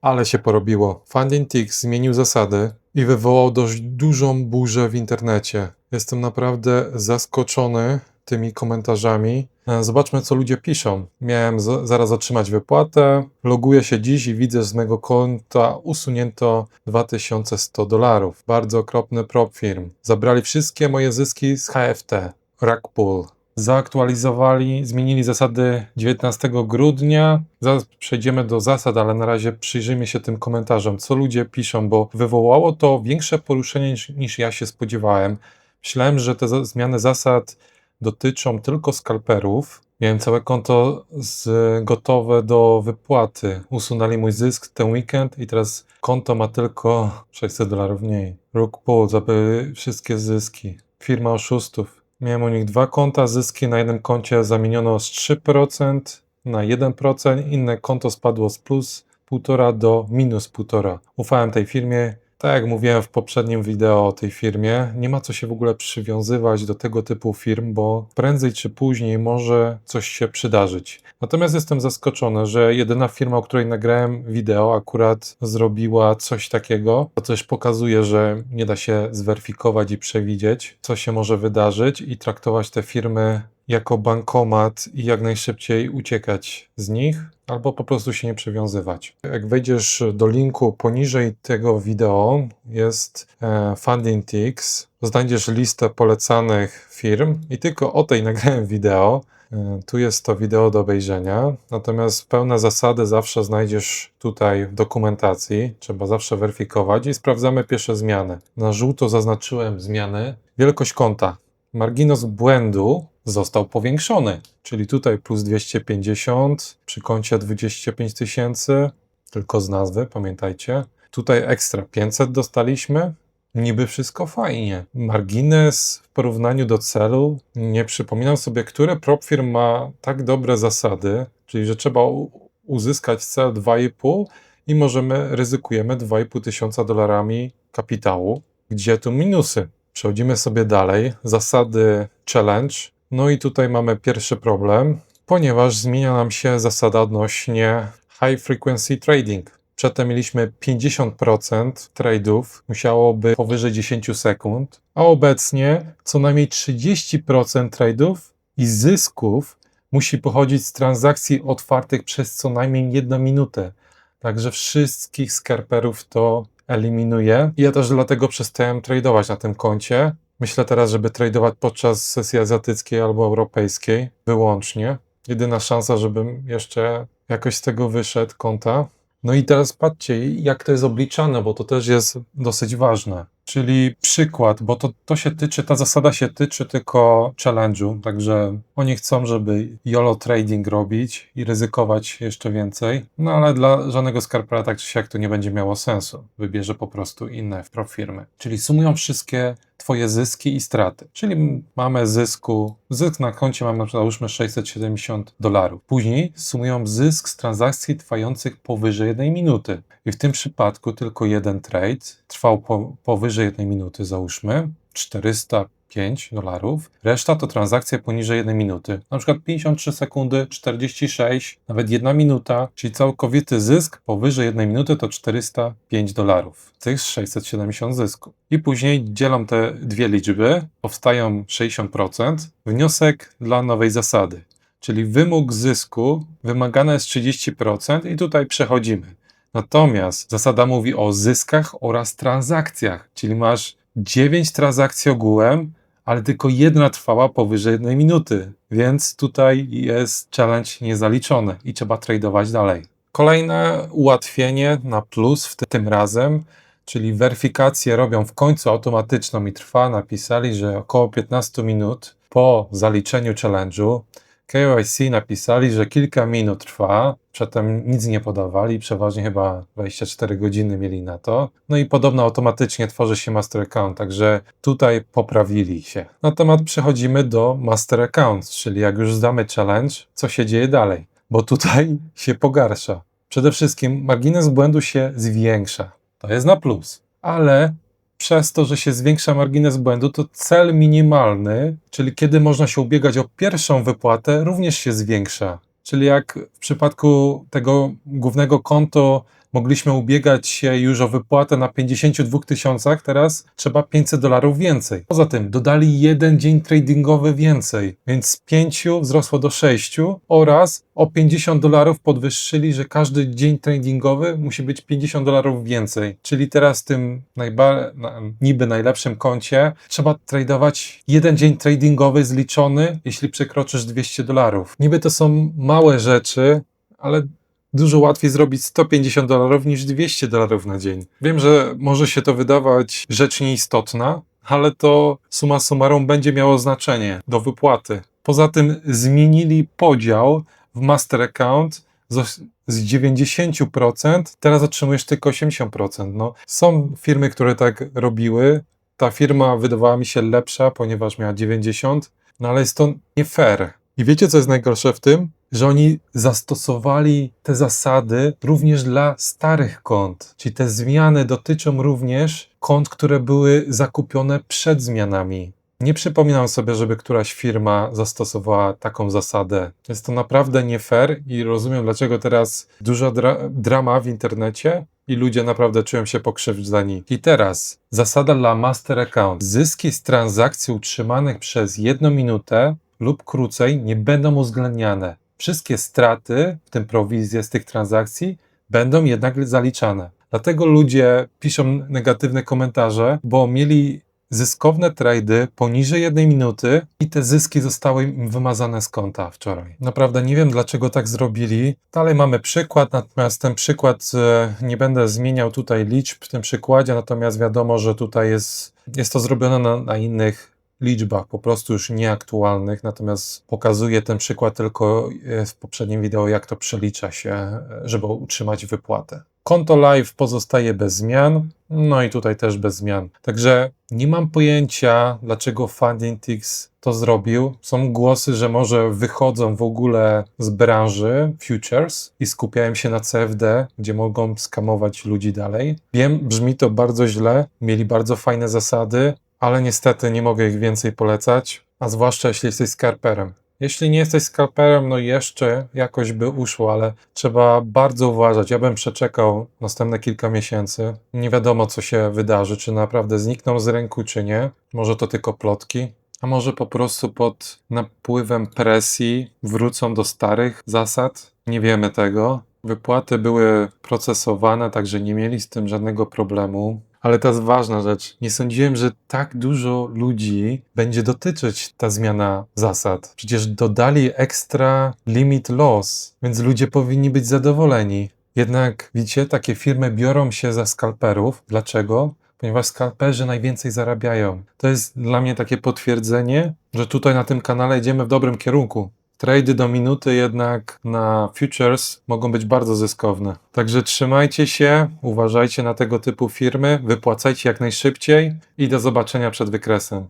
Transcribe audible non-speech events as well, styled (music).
Ale się porobiło. Fundingtix zmienił zasady i wywołał dość dużą burzę w internecie. Jestem naprawdę zaskoczony tymi komentarzami. E, Zobaczmy, co ludzie piszą. Miałem zaraz otrzymać wypłatę. Loguję się dziś i widzę, że z mego konta usunięto 2100 dolarów. Bardzo okropny prop firm. Zabrali wszystkie moje zyski z HFT. Rackpool. Zaaktualizowali, zmienili zasady 19 grudnia. Zaraz przejdziemy do zasad, ale na razie przyjrzyjmy się tym komentarzom, co ludzie piszą, bo wywołało to większe poruszenie niż, niż ja się spodziewałem. Myślałem, że te zmiany zasad dotyczą tylko skalperów. Miałem całe konto z, gotowe do wypłaty. Usunęli mój zysk ten weekend i teraz konto ma tylko 600 dolarów mniej. Rook Pool wszystkie zyski. Firma oszustów. Miałem u nich dwa konta, zyski na jednym koncie zamieniono z 3% na 1%, inne konto spadło z plus 1,5 do minus 1,5. Ufałem tej firmie, tak jak mówiłem w poprzednim wideo o tej firmie, nie ma co się w ogóle przywiązywać do tego typu firm, bo prędzej czy później może coś się przydarzyć. Natomiast jestem zaskoczony, że jedyna firma, o której nagrałem wideo, akurat zrobiła coś takiego. To też pokazuje, że nie da się zweryfikować i przewidzieć, co się może wydarzyć i traktować te firmy jako bankomat i jak najszybciej uciekać z nich, albo po prostu się nie przywiązywać. Jak wejdziesz do linku poniżej tego wideo, jest e, FundingTix, znajdziesz listę polecanych firm i tylko o tej (laughs) nagrałem wideo. E, Tu jest to wideo do obejrzenia, natomiast pełne zasady zawsze znajdziesz tutaj w dokumentacji. Trzeba zawsze weryfikować i sprawdzamy pierwsze zmiany. Na żółto zaznaczyłem zmiany. Wielkość konta. Margines błędu został powiększony, czyli tutaj plus 250, przy koncie 25 tysięcy, tylko z nazwy, pamiętajcie. Tutaj ekstra 500 dostaliśmy, niby wszystko fajnie. Margines w porównaniu do celu, nie przypominam sobie, które prop firm ma tak dobre zasady, czyli że trzeba uzyskać cel 2,5 i możemy, ryzykujemy 2,5 tysiąca dolarami kapitału. Gdzie tu minusy? Przechodzimy sobie dalej. Zasady challenge. No i tutaj mamy pierwszy problem, ponieważ zmienia nam się zasada odnośnie high frequency trading. Przedtem mieliśmy 50% trade'ów, musiałoby powyżej 10 sekund, a obecnie co najmniej 30% trade'ów i zysków musi pochodzić z transakcji otwartych przez co najmniej jedną minutę. Także wszystkich skarperów to eliminuje. Ja też dlatego przestałem tradować na tym koncie. Myślę teraz, żeby tradować podczas sesji azjatyckiej albo europejskiej wyłącznie. Jedyna szansa, żebym jeszcze jakoś z tego wyszedł konta. No i teraz patrzcie, jak to jest obliczane, bo to też jest dosyć ważne. Czyli przykład, bo to, to się tyczy, ta zasada się tyczy tylko challenge'u, także oni chcą, żeby YOLO trading robić i ryzykować jeszcze więcej, no ale dla żadnego skarpera tak czy siak to nie będzie miało sensu. Wybierze po prostu inne pro firmy. Czyli sumują wszystkie twoje zyski i straty. Czyli mamy zysku, zysk na koncie mamy załóżmy 670 dolarów. Później sumują zysk z transakcji trwających powyżej jednej minuty. I w tym przypadku tylko jeden trade trwał po, powyżej jednej minuty, załóżmy 405 dolarów. Reszta to transakcje poniżej jednej minuty. Na przykład 53 sekundy, 46, nawet jedna minuta, czyli całkowity zysk powyżej jednej minuty to 405 dolarów. Jest 670 zysku. I później dzielą te dwie liczby, powstają 60%. Wniosek dla nowej zasady. Czyli wymóg zysku wymagane jest 30% i tutaj przechodzimy. Natomiast zasada mówi o zyskach oraz transakcjach, czyli masz 9 transakcji ogółem, ale tylko jedna trwała powyżej jednej minuty, więc tutaj jest challenge niezaliczony i trzeba tradować dalej. Kolejne ułatwienie na plus w tym razem, czyli weryfikację robią w końcu automatyczną i trwa, napisali, że około 15 minut po zaliczeniu challenge'u KYC napisali, że kilka minut trwa, przedtem nic nie podawali, przeważnie chyba 24 godziny mieli na to. No i podobno automatycznie tworzy się master account, także tutaj poprawili się. Na temat przechodzimy do master account, czyli jak już zdamy challenge, co się dzieje dalej, bo tutaj się pogarsza. Przede wszystkim margines błędu się zwiększa, to jest na plus, ale przez to, że się zwiększa margines błędu, to cel minimalny, czyli kiedy można się ubiegać o pierwszą wypłatę, również się zwiększa. Czyli jak w przypadku tego głównego konto mogliśmy ubiegać się już o wypłatę na 52 tysiącach, teraz trzeba 500 dolarów więcej. Poza tym dodali jeden dzień tradingowy więcej, więc z 5 wzrosło do 6 oraz o 50 dolarów podwyższyli, że każdy dzień tradingowy musi być 50 dolarów więcej. Czyli teraz w tym najba- na, niby najlepszym koncie trzeba tradować jeden dzień tradingowy zliczony, jeśli przekroczysz 200 dolarów. Niby to są małe rzeczy, ale dużo łatwiej zrobić 150 dolarów niż 200 dolarów na dzień. Wiem, że może się to wydawać rzecz nieistotna, ale to suma summarum będzie miało znaczenie do wypłaty. Poza tym zmienili podział w master account z z 90%, teraz otrzymujesz tylko 80%. No, są firmy, które tak robiły. Ta firma wydawała mi się lepsza, ponieważ miała 90, no ale jest to nie fair. I wiecie, co jest najgorsze w tym? Że oni zastosowali te zasady również dla starych kont. Czyli te zmiany dotyczą również kont, które były zakupione przed zmianami. Nie przypominam sobie, żeby któraś firma zastosowała taką zasadę. Jest to naprawdę nie fair i rozumiem, dlaczego teraz duża dra drama w internecie i ludzie naprawdę czują się pokrzywdzeni. I teraz zasada dla master account. Zyski z transakcji utrzymanych przez jedną minutę lub krócej nie będą uwzględniane. Wszystkie straty, w tym prowizje z tych transakcji, będą jednak zaliczane. Dlatego ludzie piszą negatywne komentarze, bo mieli zyskowne trady poniżej jednej minuty i te zyski zostały im wymazane z konta wczoraj. Naprawdę nie wiem, dlaczego tak zrobili. Dalej mamy przykład, natomiast ten przykład e, nie będę zmieniał tutaj liczb w tym przykładzie, natomiast wiadomo, że tutaj jest, jest to zrobione na, na innych liczbach, po prostu już nieaktualnych, natomiast pokazuję ten przykład tylko e, w poprzednim wideo, jak to przelicza się, e, żeby utrzymać wypłatę. Konto live pozostaje bez zmian, no i tutaj też bez zmian. Także nie mam pojęcia, dlaczego Fundintix to zrobił. Są głosy, że może wychodzą w ogóle z branży futures i skupiają się na CFD, gdzie mogą skamować ludzi dalej. Wiem, brzmi to bardzo źle, mieli bardzo fajne zasady, ale niestety nie mogę ich więcej polecać, a zwłaszcza jeśli jesteś skarperem. Jeśli nie jesteś skalperem, no jeszcze jakoś by uszło, ale trzeba bardzo uważać. Ja bym przeczekał następne kilka miesięcy. Nie wiadomo, co się wydarzy, czy naprawdę znikną z rynku, czy nie. Może to tylko plotki, a może po prostu pod napływem presji wrócą do starych zasad. Nie wiemy tego. Wypłaty były procesowane, także nie mieli z tym żadnego problemu. Ale to jest ważna rzecz. Nie sądziłem, że tak dużo ludzi będzie dotyczyć ta zmiana zasad. Przecież dodali ekstra limit loss, więc ludzie powinni być zadowoleni. Jednak widzicie, takie firmy biorą się za skalperów. Dlaczego? Ponieważ skalperzy najwięcej zarabiają. To jest dla mnie takie potwierdzenie, że tutaj na tym kanale idziemy w dobrym kierunku. Trady do minuty jednak na futures mogą być bardzo zyskowne. Także trzymajcie się, uważajcie na tego typu firmy, wypłacajcie jak najszybciej i do zobaczenia przed wykresem.